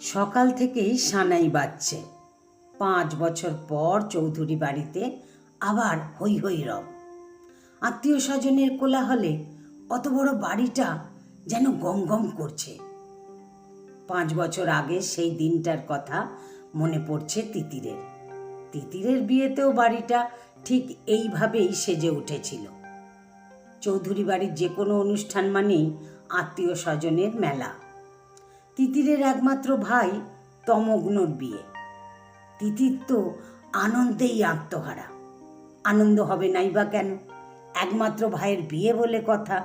সকাল থেকেই সানাই বাজছে। পাঁচ বছর পর চৌধুরী বাড়িতে আবার হই হই রব। আত্মীয় স্বজনের কোলাহলে অত বড় বাড়িটা যেন গম গম করছে। পাঁচ বছর আগে সেই দিনটার কথা মনে পড়ছে তিতিরের। তিতিরের বিয়েতেও বাড়িটা ঠিক এইভাবেই সেজে উঠেছিল। চৌধুরী বাড়ির যে কোনো অনুষ্ঠান মানেই আত্মীয় স্বজনের মেলা। তিতিরের একমাত্র ভাই তমগ্নর বিয়ে। তিতির তো আনন্দেই আত্মহারা। আনন্দ হবে নাই বা কেন? একমাত্র ভাইয়ের বিয়ে বলে কথা।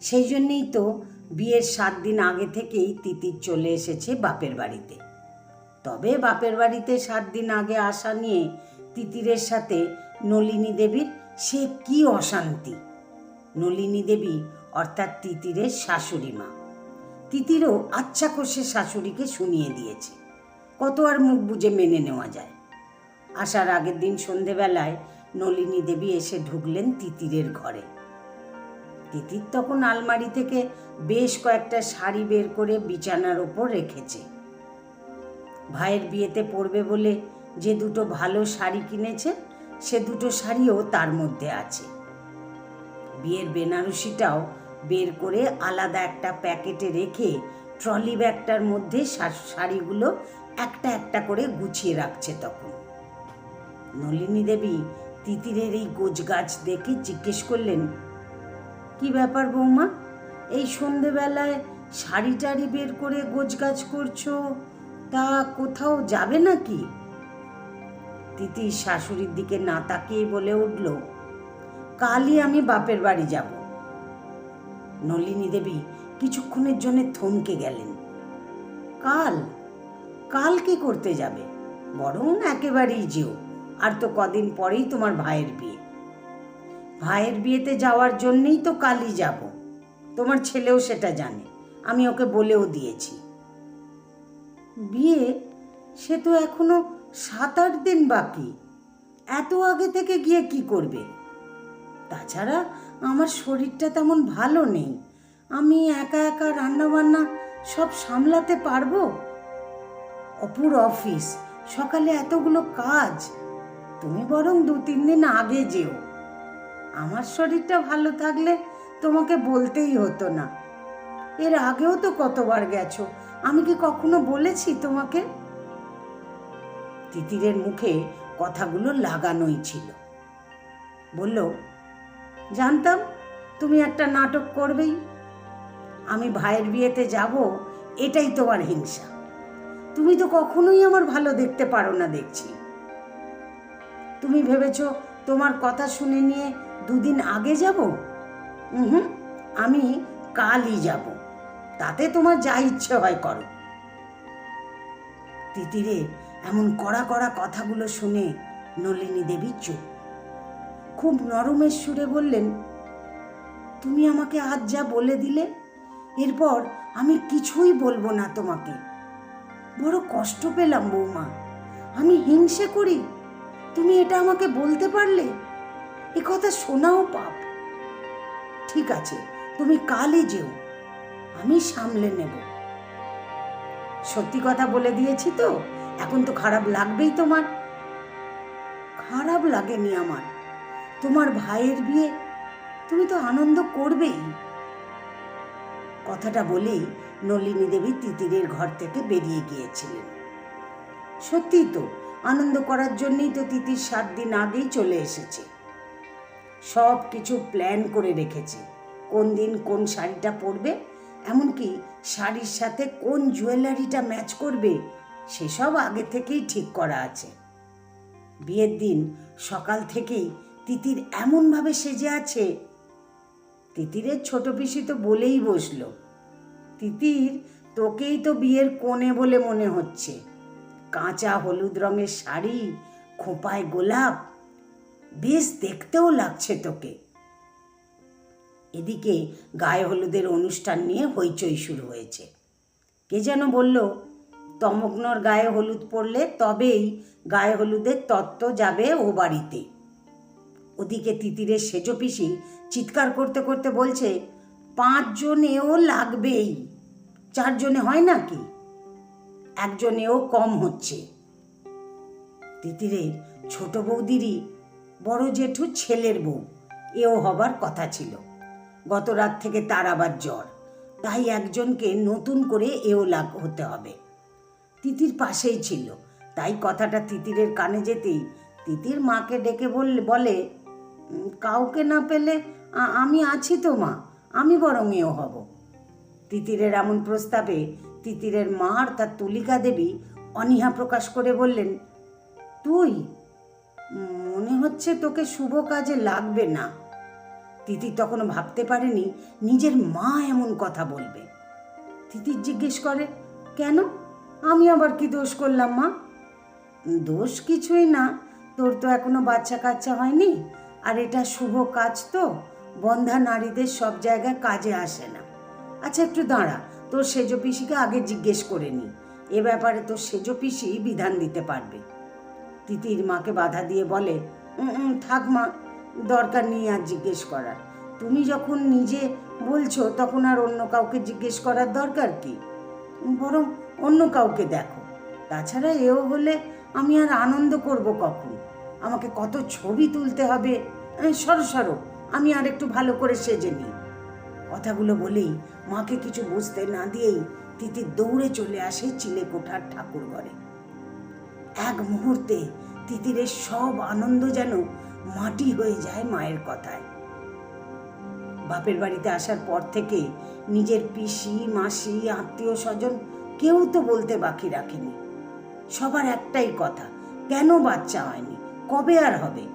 সেই জন্যেই তো বিয়ের সাত দিন আগে থেকেই তিতির চলে এসেছে বাপের বাড়িতে। তবে বাপের বাড়িতে সাত দিন আগে আসা নিয়ে তিতিরের সাথে নলিনী দেবীর সে কি অশান্তি? নলিনী দেবী অর্থাৎ তিতিরের শাশুড়ি মা। তিতিরও আচ্ছা কষে শাশুড়িকে শুনিয়ে দিয়েছে। কত আর মুখ বুঝে মেনে নেওয়া যায়। আসার আগের দিন সন্ধেবেলায় নলিনী দেবী এসে ঢুকলেন তিতিরের ঘরে। তিতির তখন আলমারি থেকে বেশ কয়েকটা শাড়ি বের করে বিছানার ওপর রেখেছে। ভাইয়ের বিয়েতে পরবে বলে যে দুটো ভালো শাড়ি কিনেছে, সে দুটো শাড়িও তার মধ্যে আছে। বিয়ের বেনারসিটাও বের করে আলাদা একটা প্যাকেটে রেখে ট্রলি ব্যাগটার মধ্যে শাড়িগুলো একটা একটা করে গুছিয়ে রাখছে তখন। নলিনী দেবী তিতিরের এই গোজ গাছ দেখে জিজ্ঞেস করলেন, কি ব্যাপার বৌমা? এই সন্ধেবেলায় শাড়ি টাড়ি বের করে গোজ গাছ করছ? তা কোথাও যাবে নাকি? তিতির শাশুড়ির দিকে না তাকিয়ে বলে উঠল, কালই আমি বাপের বাড়ি যাব। নলিনী দেবী কিছুক্ষণের জন্য থমকে গেলেন। কাল কাল কি করতে যাবে? বরং একেবারেই যেও, আর তো কদিন পরেই তোমার ভাইয়ের বিয়ে। ভাইয়ের বিয়েতে যাওয়ার জন্যেই তো কালই যাব। তোমার ছেলেও সেটা জানে, আমি ওকে বলেও দিয়েছি। বিয়ে? সে তো এখনও সাত আট দিন বাকি। এত আগে থেকে গিয়ে কি করবে? তাছাড়া আমার শরীরটা তেমন ভালো নেই। আমি একা একা রান্নাবান্না সব সামলাতে পারব? অপুর অফিস, সকালে এতগুলো কাজ। তুমি বরং দু তিন দিন আগে যেও। আমার শরীরটা ভালো থাকলে তোমাকে বলতেই হতো না। এর আগেও তো কতবার গেছো, আমি কি কখনো বলেছি তোমাকে? তিতিরের মুখে কথাগুলো লাগানোই ছিল। বলল জানতাম তুমি একটা নাটক করবেই। আমি ভাইয়ের বিয়েতে যাব, এটাই তোমার হিংসা। তুমি তো কখনোই আমার ভালো দেখতে পারো না দেখছি। তুমি ভেবেছো তোমার কথা শুনে নিয়ে দুদিন আগে যাব? হুম আমি কালই যাব। তাতে তোমার যা ইচ্ছে হয় করো। তিতিরে এমন কড়া কড়া কথাগুলো শুনে নলিনী দেবী চুপ। খুব নরমের সুরে বললেন, তুমি আমাকে আজ যা বলে দিলে, এরপর আমি কিছুই বলব না তোমাকে। বড় কষ্ট পেলাম বৌমা। আমি হিংসে করি। তুমি এটা আমাকে বলতে পারলে? এ কথা শোনাও পাপ। ঠিক আছে, তুমি কালই যেও। আমি সামলে নেব। সত্যি কথা বলে দিয়েছি তো? এখন তো খারাপ লাগবেই তোমার। খারাপ লাগেনি আমার। তোমার ভাইয়ের বিয়ে তুমি তো আনন্দ করবেই। কথাটা বলেই নলিনী দেবী তিতিরের ঘর থেকে বেরিয়ে গিয়েছিলেন। সত্যি তো, আনন্দ করার জন্যই তো তিতির সাত দিন আগেই চলে এসেছে। সব কিছু প্ল্যান করে রেখেছে, কোন দিন কোন শাড়িটা পরবে, এমনকি শাড়ির সাথে কোন জুয়েলারিটা ম্যাচ করবে, সেসব আগে থেকেই ঠিক করা আছে। বিয়ের দিন সকাল থেকেই তিতির এমনভাবে সেজে আছে? তিতিরের ছোট পিসি তো বলেই বসল। তিতির, তোকেই তো বিয়ের কোণে বলে মনে হচ্ছে। কাঁচা হলুদ রঙের শাড়ি, খোঁপায় গোলাপ, বেশ দেখতেও লাগছে তোকে। এদিকে গায়ে হলুদের অনুষ্ঠান নিয়ে হইচই শুরু হয়েছে। কে যেন বলল তমগ্নর গায়ে হলুদ পড়লে তবেই গায়ে হলুদের তত্ত্ব যাবে ও বাড়িতে। ওদিকে তিতিরের সেজো পিসি চিৎকার করতে করতে বলছে পাঁচজনেও লাগবেই। চারজনে হয় নাকি? একজনেও কম হচ্ছে। তিতিরের ছোট বৌদিরই বড় জেঠু ছেলের বউ এও হবার কথা ছিল। গত রাত থেকে তার আবার জ্বর তাই একজনকে নতুন করে এও লাগ হতে হবে। তিতির পাশেই ছিল তাই কথাটা তিতিরের কানে যেতেই তিতির মাকে ডেকে বললে বলে "উম, কাউকে না পেলে আমি আছি তো মা, আমি বরং এও হব। তিতিরের এমন প্রস্তাবে তিতিরের মা আর তার তুলিকা দেবী অনীহা প্রকাশ করে বললেন, তুই, মনে হচ্ছে তোকে শুভ কাজে লাগবে না। তিতির তখনও ভাবতে পারেনি নিজের মা এমন কথা বলবে। তিতির জিজ্ঞেস করে, কেন? আমি আবার কি দোষ করলাম মা? দোষ কিছুই না, তোর তো এখনও বাচ্চা কাচ্চা হয়নি আর এটা শুভ কাজ তো বন্ধা নারীদের সব জায়গায় কাজে আসে না। আচ্ছা একটু দাঁড়া তোর সেজ পিসিকে আগে জিজ্ঞেস করে নি। এ ব্যাপারে তোর সেজ পিসি বিধান দিতে পারবে। তিতির মাকে বাধা দিয়ে বলে "উম, উম, থাক মা দরকার নেই আর জিজ্ঞেস করার। তুমি যখন নিজে বলছো তখন আর অন্য কাউকে জিজ্ঞেস করার দরকার কি? বরং অন্য কাউকে দেখো। তাছাড়া এও হলে আমি আর আনন্দ করব কখন? আমাকে কত ছবি তুলতে হবে। সরো সরো। আমি আর একটু ভালো করে সেজে নিই। কথাগুলো বলেই মাকে কিছু বুঝতে না দিয়েই তিতির দৌড়ে চলে আসে চিলে কোঠার ঠাকুর ঘরে এক মুহূর্তে তিতিরের সব আনন্দ যেন মাটি হয়ে যায় মায়ের কথায়। বাপের বাড়িতে আসার পর থেকে নিজের পিসি, মাসি, আত্মীয় স্বজন কেউ তো বলতে বাকি রাখেনি। সবার একটাই কথা, কেন বাচ্চা হয়নি? কবে আর হবে?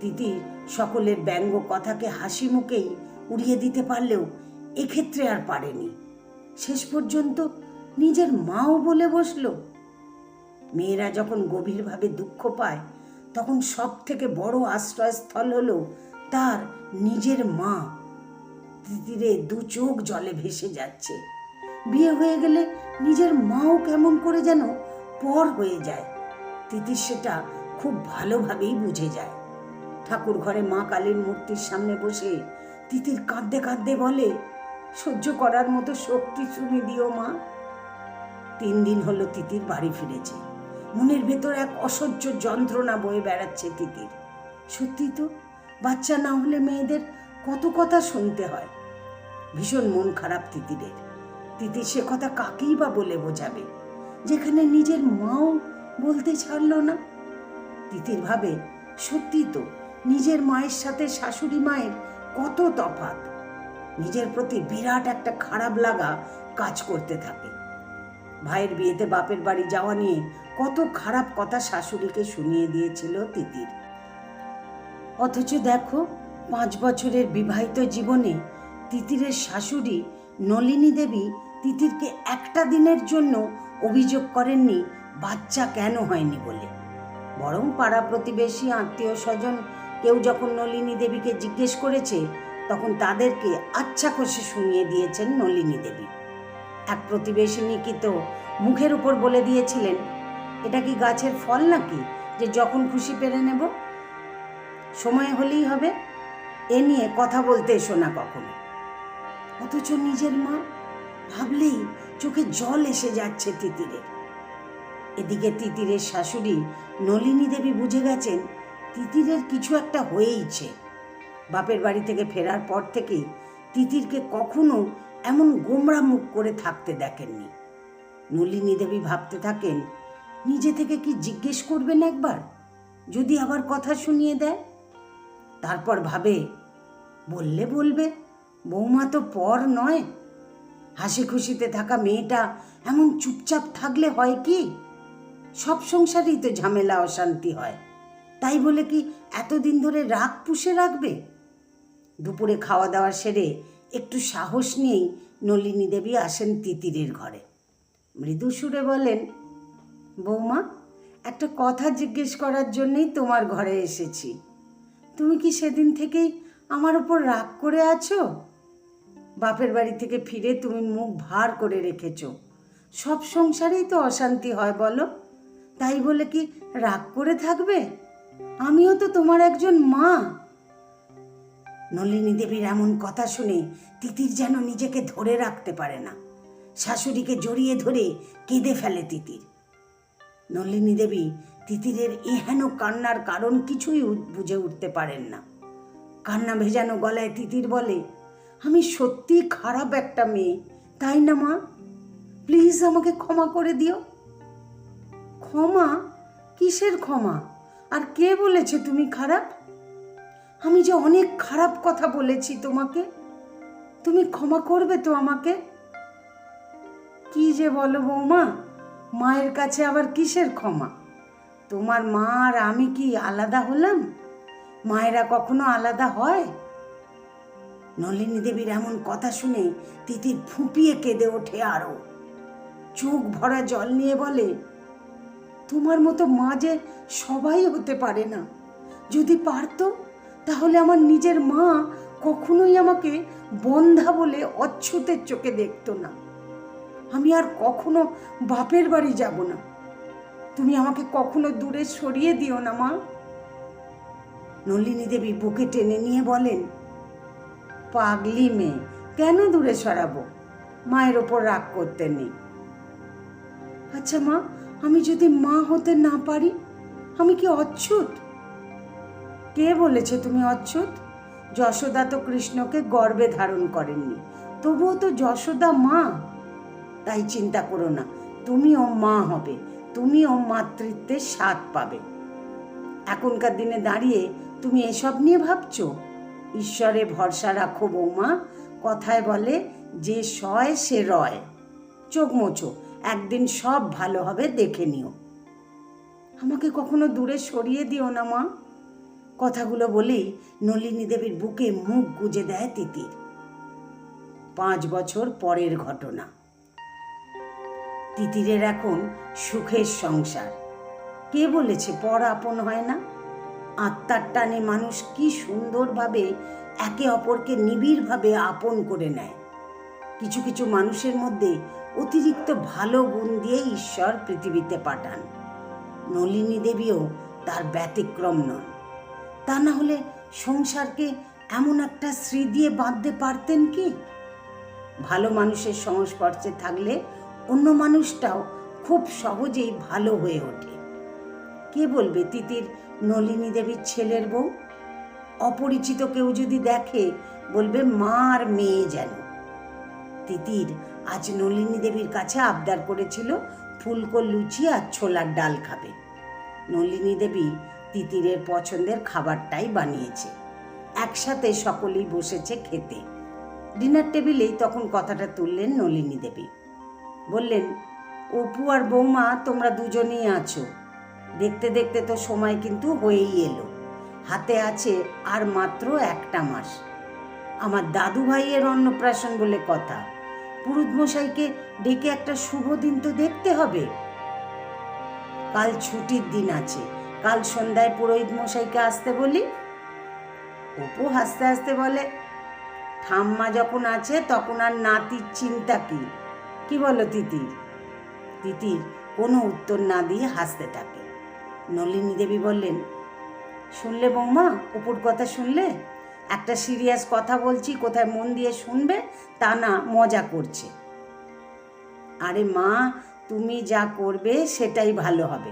তিতি সকলের ব্যঙ্গ কথাকে হাসি মুখেই উড়িয়ে দিতে পারলেও এক্ষেত্রে আর পারেনি। শেষ পর্যন্ত নিজের মাও বলে বসল। মেয়েরা যখন গভীরভাবে দুঃখ পায়, তখন সব থেকে বড় আশ্রয়স্থল হলো তার নিজের মা। তিতিরে দু চোখ জলে ভেসে যাচ্ছে। বিয়ে হয়ে গেলে নিজের মাও কেমন করে যেন পর হয়ে যায়। তিতির সেটা খুব ভালোভাবেই বুঝে যায়। ঠাকুর ঘরে মা কালীর মূর্তির সামনে বসে তিতির কাঁদতে কাঁদতে বলে, সহ্য করার মতো শক্তি তুমি দিও মা। তিন দিন হলো তিতির বাড়ি ফিরেছে। মনের ভেতর এক অসহ্য যন্ত্রণা বয়ে বেড়াচ্ছে তিতির। সত্যি তো, বাচ্চা না হলে মেয়েদের কত কথা শুনতে হয়। ভীষণ মন খারাপ তিতিরের। তিতির সে কথা কাকেই বা বলে বোঝাবে? যেখানে নিজের মাও বলতে ছাড়লো না। তিতির ভাবে, সত্যি তো নিজের মায়ের সাথে শাশুড়ি মায়ের কত তফাৎ? নিজের প্রতি বিরাট একটা খারাপ লাগা কাজ করতে থাকে। ভাইয়ের বিয়েতে বাপের বাড়ি যাওয়া নিয়ে কত খারাপ কথা শাশুড়িকে শুনিয়ে দিয়েছিল তিতির। অথচ দেখো, পাঁচ বছরের বিবাহিত জীবনে তিতিরের শাশুড়ি নলিনী দেবী তিতিরকে একটা দিনের জন্য অভিযোগ করেননি, বাচ্চা কেন হয়নি বলে। বরং পাড়া প্রতিবেশী, আত্মীয় স্বজন কেউ যখন নলিনী দেবীকে জিজ্ঞেস করেছে, তখন তাদেরকে আচ্ছা কষে শুনিয়ে দিয়েছেন নলিনী দেবী। এক প্রতিবেশিনী কি তো মুখের উপর বলে দিয়েছিলেন, এটা কি গাছের ফল নাকি যে যখন খুশি পেরে নেব? সময় হলেই হবে, এ নিয়ে কথা বলতে এসো না কখনো। অথচ নিজের মা ভাবলেই চোখে জল এসে যাচ্ছে তিতিরের। এদিকে তিতিরের শাশুড়ি নলিনী দেবী বুঝে গেছেন তিতিরের কিছু একটা হয়েইছে। বাপের বাড়ি থেকে ফেরার পর থেকেই তিতিরকে কখনো এমন গোমরা মুখ করে থাকতে দেখেননি। নলিনী দেবী ভাবতে থাকেন, নিজে থেকে কি জিজ্ঞেস করবেন একবার? যদি আবার কথা শুনিয়ে দেয়? তারপর ভাবে, বললে বলবে, বৌমা তো পর নয়। হাসি খুশিতে থাকা মেয়েটা এমন চুপচাপ থাকলে হয় কি? সব সংসারেই তো ঝামেলা, অশান্তি হয়। তাই বলে কি এতদিন ধরে রাগ পুষে রাখবে? দুপুরে খাওয়া দাওয়া সেরে একটু সাহস নিয়েই নলিনী দেবী আসেন তিতিরের ঘরে। মৃদু সুরে বলেন, বৌমা, একটা কথা জিজ্ঞেস করার জন্যই তোমার ঘরে এসেছি। তুমি কি সেদিন থেকেই আমার ওপর রাগ করে আছো? বাপের বাড়ি থেকে ফিরে তুমি মুখ ভার করে রেখেছ। সব সংসারেই তো অশান্তি হয় বলো। তাই বলে কি রাগ করে থাকবে? আমিও তো তোমার একজন মা। নলিনী দেবীর এমন কথা শুনে তিতির যেন নিজেকে ধরে রাখতে পারে না। শাশুড়িকে জড়িয়ে ধরে কেঁদে ফেলে তিতির। নলিনী দেবী তিতিরের এহেন কান্নার কারণ কিছুই বুঝে উঠতে পারেন না। কান্না ভেজানো গলায় তিতির বলে, আমি সত্যি খারাপ একটা মেয়ে, তাই না মা? প্লিজ আমাকে ক্ষমা করে দিও। ক্ষমা? কিসের ক্ষমা? আর কে বলেছে তুমি খারাপ? আমি যে অনেক খারাপ কথা বলেছি তোমাকে। তুমি ক্ষমা করবে তো আমাকে? কি যে বলো বৌমা, মায়ের কাছে আবার কিসের ক্ষমা? তোমার মা আর আমি কি আলাদা হলাম? মায়েরা কখনো আলাদা হয়? নলিনী দেবীর এমন কথা শুনে তিতির ফুঁপিয়ে কেঁদে ওঠে আরও চোখ ভরা জল নিয়ে বলে তোমার মতো মা যে সবাই হতে পারে না। যদি পারতো, তাহলে আমার নিজের মা কখনোই আমাকে বন্ধা বলে অচ্ছুতের চোখে দেখতো না। আমি আর কখনো বাপের বাড়ি যাব না। তুমি আমাকে কখনো দূরে সরিয়ে দিও না, মা। নলিনী দেবী বুকে টেনে নিয়ে বলেন, পাগলি মেয়ে, কেন দূরে সরাবো? মায়ের ওপর রাগ করতে নেই। আচ্ছা মা আমি যদি মা হতে না পারি, আমি কি অচ্ছুত কে বলেছে তুমি অচ্ছুত যশোদা তো কৃষ্ণকে গর্বে ধারণ করেননি। তবুও তো যশোদা মা। তাই চিন্তা করো না, তুমিও মা হবে, তুমিও মাতৃত্বের স্বাদ পাবে। এখনকার দিনে দাঁড়িয়ে তুমি এসব নিয়ে ভাবছ? ঈশ্বরে ভরসা রাখো বৌমা, কথায় বলে যে সয় সে রয়। চোখ মোছো একদিন সব ভালো হবে, দেখে নিও। আমাকে কখনো দূরে সরিয়ে দিও না, মা। কথাগুলো বলেই নলিনী দেবীর বুকে মুখ গুজে দেয় তিতির। পাঁচ বছর পরের ঘটনা। তিতিরের এখন সুখের সংসার। কে বলেছে পর আপন হয় না? আত্মার টানে মানুষ কি সুন্দরভাবে একে অপরকে নিবিড়ভাবে আপন করে নেয়। কিছু কিছু মানুষের মধ্যে অতিরিক্ত ভালো গুণ দিয়ে ঈশ্বর পৃথিবীতে পাঠান। নলিনী দেবীও তার ব্যতিক্রম নন। তা না হলে সংসারকে এমন একটা শ্রী দিয়ে বাঁধতে পারতেন কি? ভালো মানুষের সংস্পর্শে থাকলে অন্য মানুষটাও খুব সহজেই ভালো হয়ে ওঠে। কে বলবে তিতির, নলিনী দেবীর ছেলের বউ? অপরিচিত কেউ যদি দেখে, বলবে মা আর মেয়ে যেন। তিতির আজ নলিনী দেবীর কাছে আবদার করেছিল ফুলকো লুচি আর ছোলার ডাল খাবে। নলিনী দেবী তিতিরের পছন্দের খাবারটাই বানিয়েছে। একসাথে সকলেই বসেছে খেতে। ডিনার টেবিলেই তখন কথাটা তুললেন নলিনী দেবী। বললেন, অপু আর বৌমা, তোমরা দুজনেই আছো। দেখতে দেখতে তো সময় কিন্তু হয়েই এলো। হাতে আছে আর মাত্র একটা মাস। আমার দাদু ভাইয়ের অন্নপ্রাশন বলে কথা। পুরুত মশাইকে ডেকে একটা শুভ দিন তো দেখতে হবে। কাল ছুটির দিন আছে। কাল সন্ধ্যায় পুরোহিত মশাইকে আসতে বলি। অপু হাসতে হাসতে বলে, ঠাম্মা যখন আছে তখন আর নাতির চিন্তা কি? কি বলো তিতির? তিতির কোনো উত্তর না দিয়ে হাসতে থাকে। নলিনী দেবী বললেন, শুনলে বৌমা, অপুর কথা শুনলে? একটা সিরিয়াস কথা বলছি, কোথায় মন দিয়ে শুনবে, তা না, মজা করছে। আরে মা, তুমি যা করবে সেটাই ভালো হবে।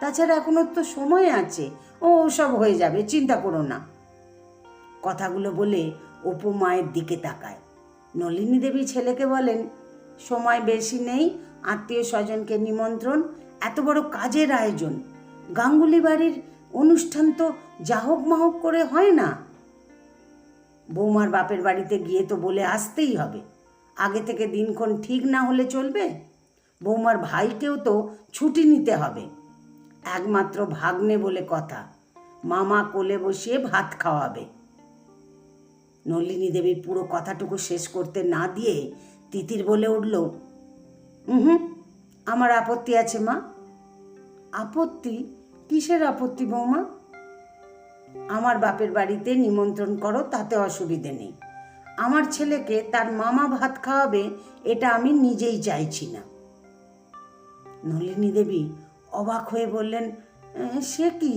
তাছাড়া এখনও তো সময় আছে, ও সব হয়ে যাবে, চিন্তা করো না। কথাগুলো বলে অপু মায়ের দিকে তাকায়। নলিনী দেবী ছেলেকে বলেন, সময় বেশি নেই, আত্মীয় স্বজনকে নিমন্ত্রণ, এত বড় কাজের আয়োজন। গাঙ্গুলি বাড়ির অনুষ্ঠান তো যাহক মাহক করে হয় না। বৌমার বাপের বাড়িতে গিয়ে তো বলে আসতেই হবে। আগে থেকে দিনক্ষণ ঠিক না হলে চলবে? বৌমার ভাইকেও তো ছুটি নিতে হবে। একমাত্র ভাগ্নে বলে কথা, মামা কোলে বসিয়ে ভাত খাওয়াবে। নলিনী দেবীর পুরো কথাটুকু শেষ করতে না দিয়ে তিতির বলে উঠল হুম আমার আপত্তি আছে মা। আপত্তি? কিসের আপত্তি বৌমা? আমার বাপের বাড়িতে নিমন্ত্রণ করো, তাতে অসুবিধে নেই। আমার ছেলেকে তার মামা ভাত খাওয়াবে, এটা আমি নিজেই চাইছি না। নলিনী দেবী অবাক হয়ে বললেন সে কি?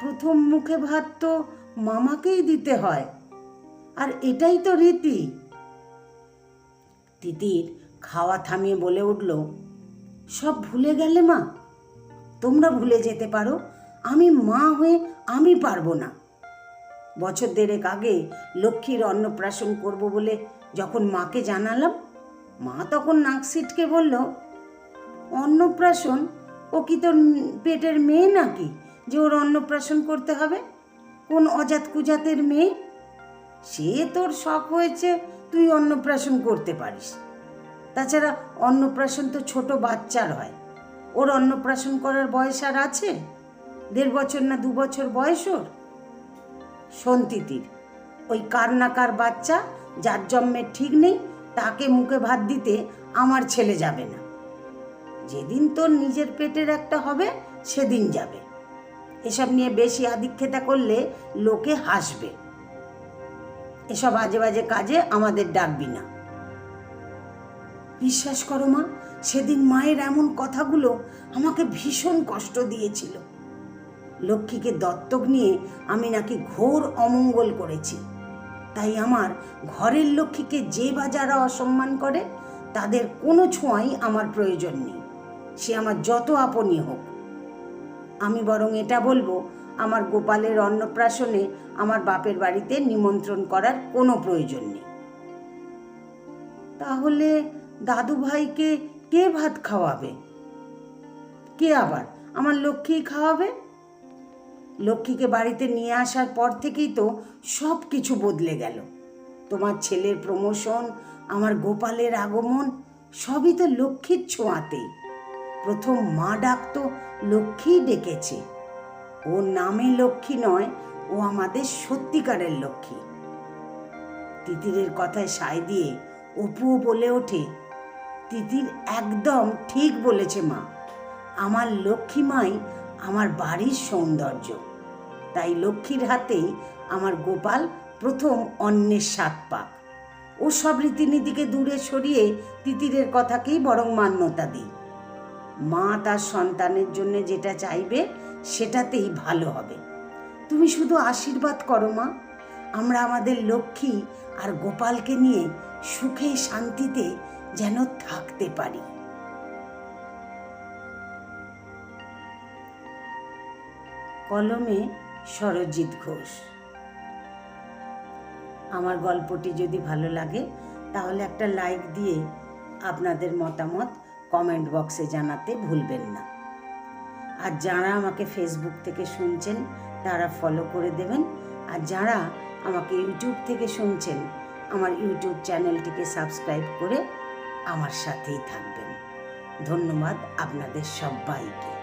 প্রথম মুখে ভাত তো মামাকেই দিতে হয়। আর এটাই তো রীতি। তিতির খাওয়া থামিয়ে বলে উঠল, সব ভুলে গেলে মা? তোমরা ভুলে যেতে পারো আমি মা হয়ে আমি পারব না। বছর দেড়েক আগে লক্ষ্মীর অন্নপ্রাশন করব বলে যখন মাকে জানালাম, মা তখন নাক সিটকে বলল, অন্নপ্রাশন? ও কি তোর পেটের মেয়ে নাকি যে ওর অন্নপ্রাশন করতে হবে? কোন অজাত কুজাতের মেয়ে? সে তোর শখ হয়েছে তুই অন্নপ্রাশন করতে পারিস। তাছাড়া অন্নপ্রাশন তো ছোট বাচ্চার হয়। ওর অন্নপ্রাশন করার বয়স আর আছে? দেড় বছর না দু বছর বয়স ওর? সন্তিতির। ওই কার না কার বাচ্চা যার জন্মের ঠিক নেই, তাকে মুখে ভাত দিতে আমার ছেলে যাবে না। যেদিন তোর নিজের পেটের একটা হবে, সেদিন যাবে। এসব নিয়ে বেশি আদিক্ষেতা করলে লোকে হাসবে। এসব আজে বাজে কাজে আমাদের ডাকবি না। বিশ্বাস করো মা, সেদিন মায়ের এমন কথাগুলো আমাকে ভীষণ কষ্ট দিয়েছিল। লক্ষ্মীকে দত্তক নিয়ে আমি নাকি ঘোর অমঙ্গল করেছি। তাই আমার ঘরের লক্ষ্মীকে যে বা যারা অসম্মান করে, তাদের কোনো ছোঁয়াই আমার প্রয়োজন নেই। সে আমার যত আপনই হোক। আমি বরং এটা বলব, আমার গোপালের অন্নপ্রাশনে আমার বাপের বাড়িতে নিমন্ত্রণ করার কোনো প্রয়োজন নেই। তাহলে দাদু ভাইকে কে ভাত খাওয়াবে? কে আবার? আমার লক্ষ্মী খাওয়াবে? লক্ষ্মীকে বাড়িতে নিয়ে আসার পর থেকেই তো সব কিছু বদলে গেল। তোমার ছেলের প্রমোশন, আমার গোপালের আগমন, সবই তো লক্ষ্মীর ছোঁয়াতেই। প্রথম মা ডাক তো লক্ষ্মীই ডেকেছে। ও নামে লক্ষ্মী নয়, ও আমাদের সত্যিকারের লক্ষ্মী। তিতিরের কথায় সায় দিয়ে অপুও বলে ওঠে, তিতির একদম ঠিক বলেছে মা। আমার লক্ষ্মী মাই আমার বাড়ির সৌন্দর্য। তাই লক্ষ্মীর হাতেই আমার গোপাল প্রথম অন্যের স্বাদ পাক। ও সব রীতিনীতিকে দূরে সরিয়ে তিতিরের কথাকেই বরং মান্যতা দিই। মা তার সন্তানের জন্য যেটা চাইবে, সেটাতেই ভালো হবে। তুমি শুধু আশীর্বাদ করো মা। আমরা আমাদের লক্ষ্মী আর গোপালকে নিয়ে সুখে শান্তিতে যেন থাকতে পারি। কলমে সরজিৎ ঘোষ। আমার গল্পটি যদি ভালো লাগে, তাহলে একটা লাইক দিয়ে আপনাদের মতামত কমেন্ট বক্সে জানাতে ভুলবেন না। আর যারা আমাকে ফেসবুক থেকে শুনছেন, তারা ফলো করে দেবেন। আর যারা আমাকে ইউটিউব থেকে শুনছেন, আমার ইউটিউব চ্যানেলটিকে সাবস্ক্রাইব করে আমার সাথেই থাকবেন। ধন্যবাদ আপনাদের সবাইকে।